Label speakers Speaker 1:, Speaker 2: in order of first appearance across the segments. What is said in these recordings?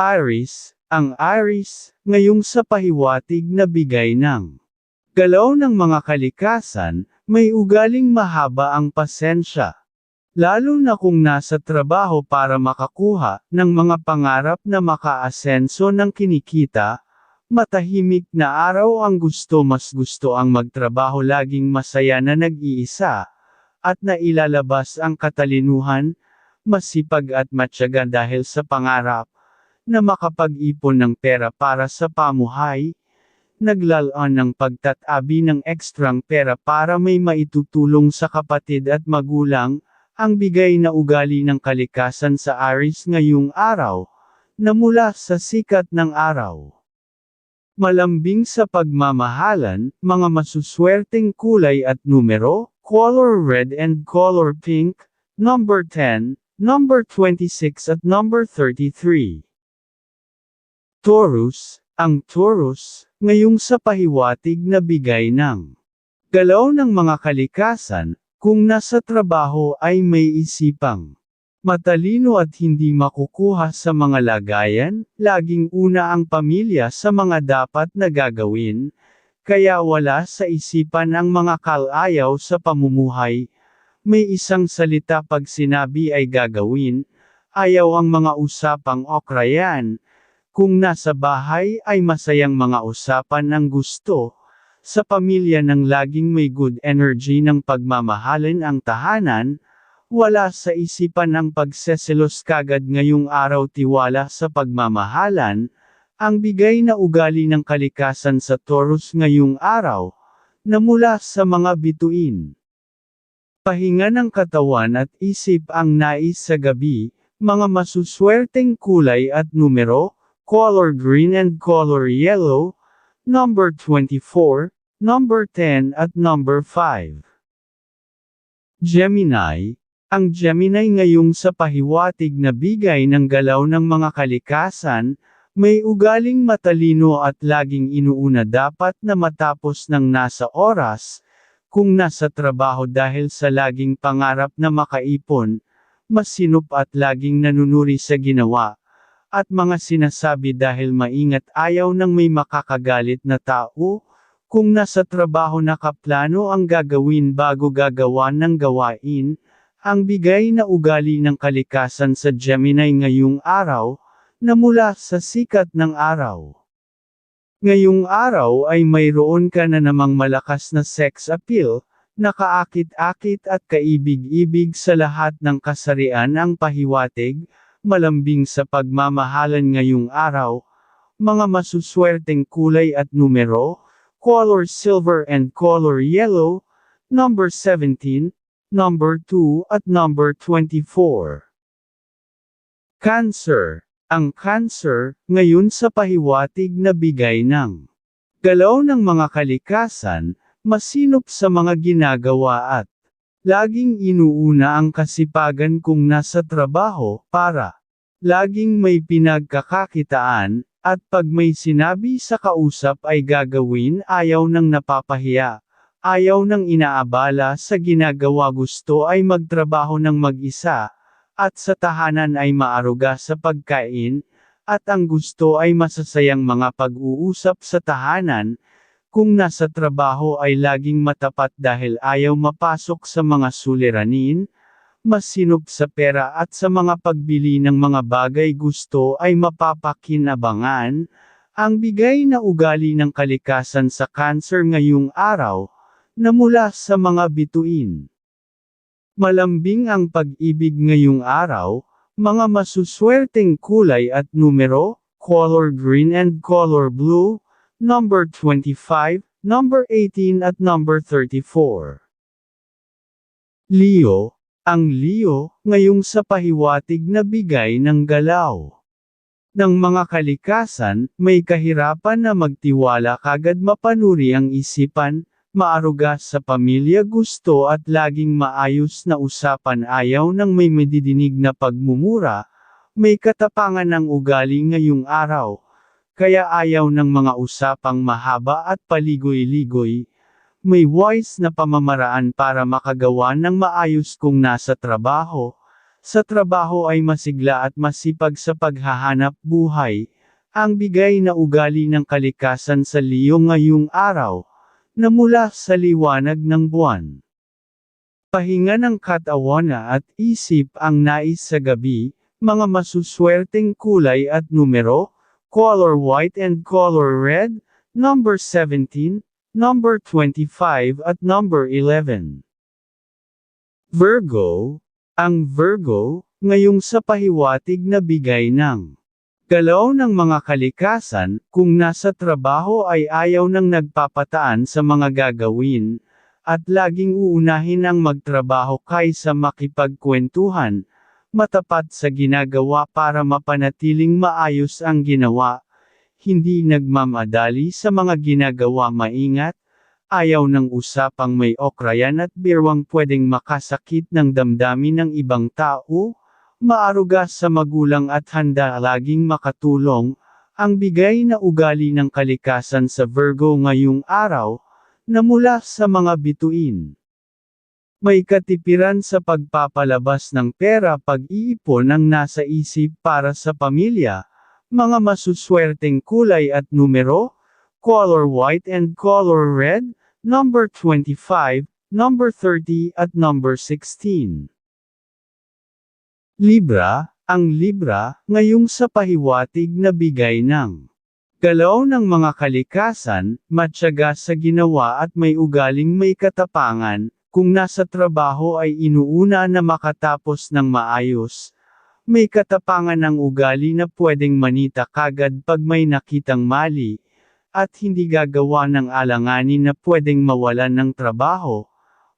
Speaker 1: Aris, ang Aris, ngayong sa pahiwatig na bigay ng galaw ng mga kalikasan, may ugaling mahaba ang pasensya. Lalo na kung nasa trabaho para makakuha ng mga pangarap na makaasenso ng kinikita, matahimik na araw ang gusto mas gusto ang magtrabaho laging masaya na nag-iisa, at nailalabas ang katalinuhan, masipag at matyaga dahil sa pangarap, na makapag-ipon ng pera para sa pamuhay, naglalaan ng pagtatabi ng ekstrang pera para may maitutulong sa kapatid at magulang, ang bigay na ugali ng kalikasan sa Aris ngayong araw, na mula sa sikat ng araw. Malambing sa pagmamahalan, mga masuswerteng kulay at numero, color red and color pink, number 10, number 26 at number 33. Taurus, ang Taurus, ngayong sa pahiwatig na bigay ng galaw ng mga kalikasan, kung nasa trabaho ay may isipang matalino at hindi makukuha sa mga lagayan, laging una ang pamilya sa mga dapat na gagawin, kaya wala sa isipan ang mga kalayaw sa pamumuhay. May isang salita pag sinabi ay gagawin, ayaw ang mga usapang okrayan, kung nasa bahay ay masayang mga usapan ng gusto, sa pamilya ng laging may good energy ng pagmamahalin ang tahanan, wala sa isipan ang pagseselos kagad ngayong araw tiwala sa pagmamahalan, ang bigay na ugali ng kalikasan sa Taurus ngayong araw, na mula sa mga bituin. Pahinga ng katawan at isip ang nais sa gabi, mga masuswerteng kulay at numero, color green and color yellow, number 24, number 10 at number 5. Gemini, ang Gemini ngayong sa pahiwatig na bigay ng galaw ng mga kalikasan, may ugaling matalino at laging inuuna dapat na matapos ng nasa oras, kung nasa trabaho dahil sa laging pangarap na makaipon, masinop at laging nanunuri sa ginawa, at mga sinasabi dahil maingat ayaw ng may makakagalit na tao, kung nasa trabaho nakaplano ang gagawin bago gagawa ng gawain, ang bigay na ugali ng kalikasan sa Gemini ngayong araw, na mula sa sikat ng araw. Ngayong araw ay mayroon ka na namang malakas na sex appeal, nakaakit-akit at kaibig-ibig sa lahat ng kasarian ang pahiwatig, malambing sa pagmamahalan ngayong araw, mga masuswerteng kulay at numero, color silver and color yellow, number 17, number 2 at number 24. Cancer. Ang cancer, ngayon sa pahiwatig na bigay ng galaw ng mga kalikasan, masinop sa mga ginagawa at laging inuuna ang kasipagan kung nasa trabaho, para. Laging may pinagkakakitaan, at pag may sinabi sa kausap ay gagawin ayaw ng napapahiya, ayaw ng inaabala sa ginagawa. Gusto ay magtrabaho ng mag-isa, at sa tahanan ay maaruga sa pagkain, at ang gusto ay masasayang mga pag-uusap sa tahanan, kung nasa trabaho ay laging matapat dahil ayaw mapasok sa mga suliranin, masinop sa pera at sa mga pagbili ng mga bagay gusto ay mapapakinabangan, ang bigay na ugali ng kalikasan sa cancer ngayong araw, na mula sa mga bituin. Malambing ang pag-ibig ngayong araw, mga masuswerteng kulay at numero, color green and color blue, number 25, number 18 at number 34. Leo, ang Leo, ngayong sa pahiwatig na bigay ng galaw. Ng mga kalikasan, may kahirapan na magtiwala kagad mapanuri ang isipan, maaruga sa pamilya gusto at laging maayos na usapan ayaw ng may madidinig na pagmumura, may katapangan ng ugali ngayong araw, kaya ayaw ng mga usapang mahaba at paligoy-ligoy, may wise na pamamaraan para makagawa ng maayos kung nasa trabaho, sa trabaho ay masigla at masipag sa paghahanap buhay, ang bigay na ugali ng kalikasan sa Leo ngayong araw, na mula sa liwanag ng buwan. Pahinga ng katawan at isip ang nais sa gabi, mga masuswerteng kulay at numero, color white and color red, number 17, number 25 at number 11. Virgo, ang Virgo, ngayong sa pahiwatig na bigay ng Galaw ng mga kalikasan, kung nasa trabaho ay ayaw nang nagpapataan sa mga gagawin, at laging uunahin ang magtrabaho kaysa makipagkwentuhan, matapat sa ginagawa para mapanatiling maayos ang ginawa, hindi nagmamadali sa mga ginagawa maingat, ayaw ng usapang may okrayan at birwang pwedeng makasakit ng damdamin ng ibang tao, maaruga sa magulang at handa laging makatulong, ang bigay na ugali ng kalikasan sa Virgo ngayong araw, na mula sa mga bituin. May katipiran sa pagpapalabas ng pera pag-iipon ang nasa isip para sa pamilya, mga masuswerteng kulay at numero, color white and color red, number 25, number 30 at number 16. Libra, ang Libra, ngayong sa pahiwatig na bigay ng galaw ng mga kalikasan, matyaga sa ginawa at may ugaling may katapangan, kung nasa trabaho ay inuuna na makatapos ng maayos. May katapangan ng ugali na pwedeng manita kagad pag may nakitang mali, at hindi gagawa ng alanganin na pwedeng mawalan ng trabaho,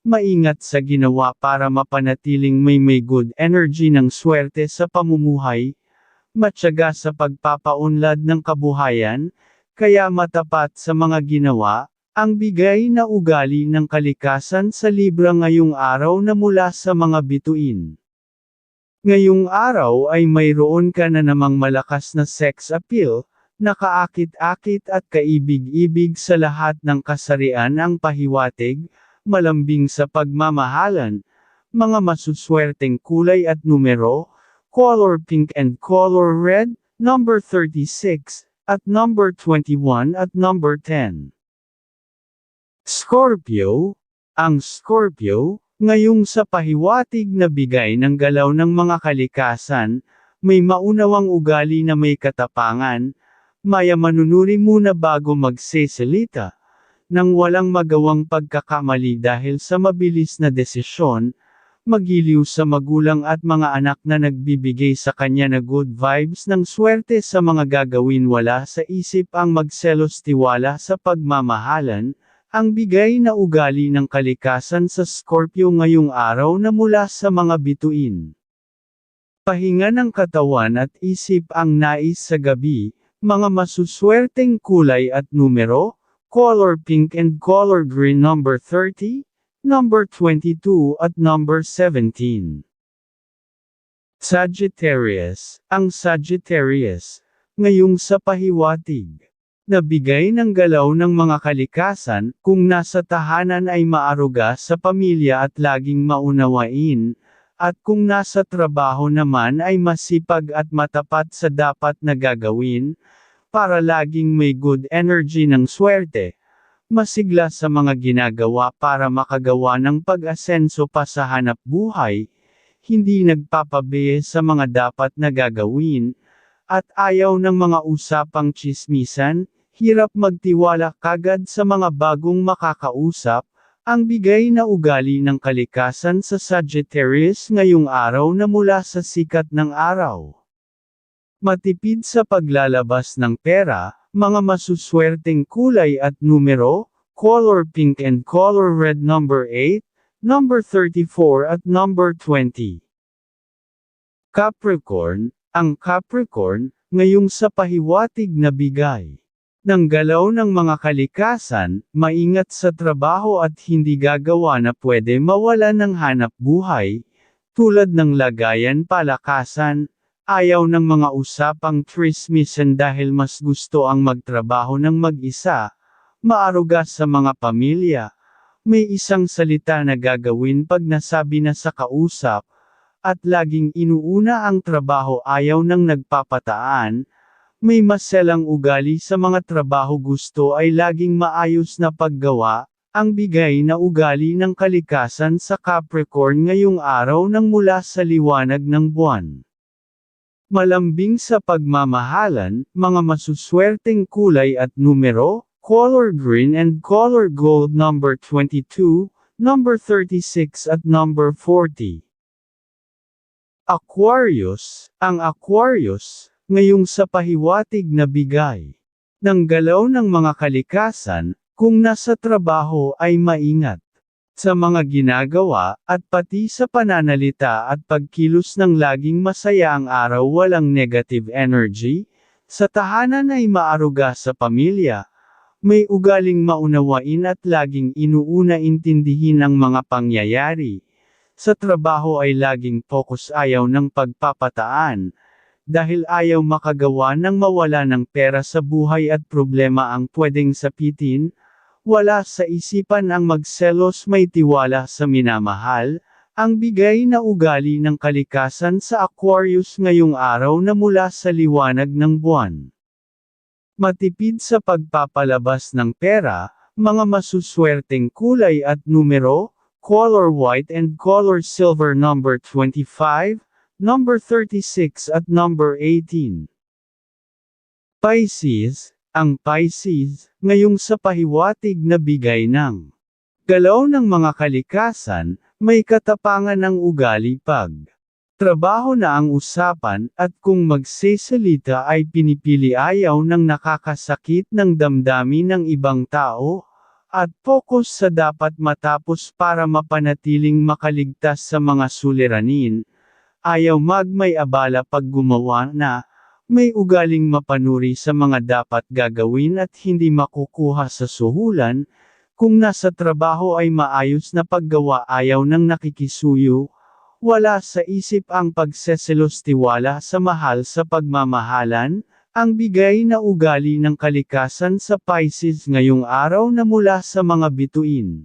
Speaker 1: Maingat sa ginawa para mapanatiling may may good energy ng swerte sa pamumuhay, matyaga sa pagpapaunlad ng kabuhayan, kaya matapat sa mga ginawa, ang bigay na ugali ng kalikasan sa Libra ngayong araw na mula sa mga bituin. Ngayong araw ay mayroon ka na namang malakas na sex appeal, nakaakit-akit at kaibig-ibig sa lahat ng kasarian ang pahiwatig, malambing sa pagmamahalan, mga masuswerteng kulay at numero, color pink and color red, number 36, at number 21 at number 10. Scorpio, ang Scorpio, ngayong sa pahiwatig na bigay ng galaw ng mga kalikasan, may maunawang ugali na may katapangan, maya manunuri muna bago magsesalita nang walang magawang pagkakamali dahil sa mabilis na desisyon, magiliw sa magulang at mga anak na nagbibigay sa kanya na good vibes ng swerte sa mga gagawin. Wala sa isip ang magselos tiwala sa pagmamahalan, ang bigay na ugali ng kalikasan sa Scorpio ngayong araw na mula sa mga bituin. Pahinga ng katawan at isip ang nais sa gabi, mga masuswerteng kulay at numero, color pink and color green number 30, number 22 at number 17. Sagittarius, ang Sagittarius, ngayong sa pahiwatig, nabigay ng galaw ng mga kalikasan, kung nasa tahanan ay maaruga sa pamilya at laging maunawain, at kung nasa trabaho naman ay masipag at matapat sa dapat na gagawin, para laging may good energy ng swerte, masigla sa mga ginagawa para makagawa ng pag-asenso pa sa hanap buhay, hindi nagpapabiye sa mga dapat na gagawin, at ayaw ng mga usapang chismisan, hirap magtiwala kagad sa mga bagong makakausap, ang bigay na ugali ng kalikasan sa Sagittarius ngayong araw na mula sa sikat ng araw. Matipid sa paglalabas ng pera, mga masuswerteng kulay at numero, color pink and color red number 8, number 34 at number 20. Capricorn, ang Capricorn, ngayong sa pahiwatig na bigay ng galaw ng mga kalikasan, maingat sa trabaho at hindi gagawa na pwede mawala ng hanap buhay, tulad ng lagayan palakasan, Ayaw ng mga usapang trismisan dahil mas gusto ang magtrabaho ng mag-isa, maaruga sa mga pamilya. May isang salita na gagawin pag nasabi na sa kausap, at laging inuuna ang trabaho ayaw ng nagpapataan, may maselang ugali sa mga trabaho gusto ay laging maayos na paggawa, ang bigay na ugali ng kalikasan sa Capricorn ngayong araw ng mula sa liwanag ng buwan. Malambing sa pagmamahalan, mga masuswerteng kulay at numero, color green and color gold number 22, number 36 at number 40. Aquarius, ang Aquarius, ngayong sa pahiwatig na bigay ng galaw ng mga kalikasan, kung nasa trabaho ay maingat sa mga ginagawa, at pati sa pananalita at pagkilos ng laging masaya ang araw walang negative energy, sa tahanan ay maaruga sa pamilya, may ugaling maunawain at laging inuuna intindihin ang mga pangyayari. Sa trabaho ay laging focus ayaw ng pagpapataan, dahil ayaw makagawa ng mawala ng pera sa buhay at problema ang pwedeng sapitin, wala sa isipan ang magselos may tiwala sa minamahal, ang bigay na ugali ng kalikasan sa Aquarius ngayong araw na mula sa liwanag ng buwan. Matipid sa pagpapalabas ng pera, mga masuswerteng kulay at numero, color white and color silver number 25, number 36 at number 18. Pisces, ang Pisces, ngayong sa pahiwatig na bigay ng galaw ng mga kalikasan, may katapangan ng ugali pag trabaho na ang usapan, at kung magsesalita ay pinipili ayaw ng nakakasakit ng damdamin ng ibang tao, at focus sa dapat matapos para mapanatiling makaligtas sa mga suliranin, ayaw magmay abala pag gumawa na, may ugaling mapanuri sa mga dapat gagawin at hindi makukuha sa suhulan, kung nasa trabaho ay maayos na paggawa ayaw ng nakikisuyo, wala sa isip ang pagseselos tiwala sa mahal sa pagmamahalan, ang bigay na ugali ng kalikasan sa Pisces ngayong araw na mula sa mga bituin.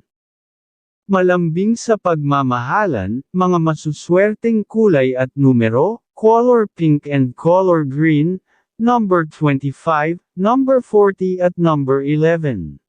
Speaker 1: Malambing sa pagmamahalan, mga masuswerteng kulay at numero, color pink and color green, number 25, number 40 at number 11.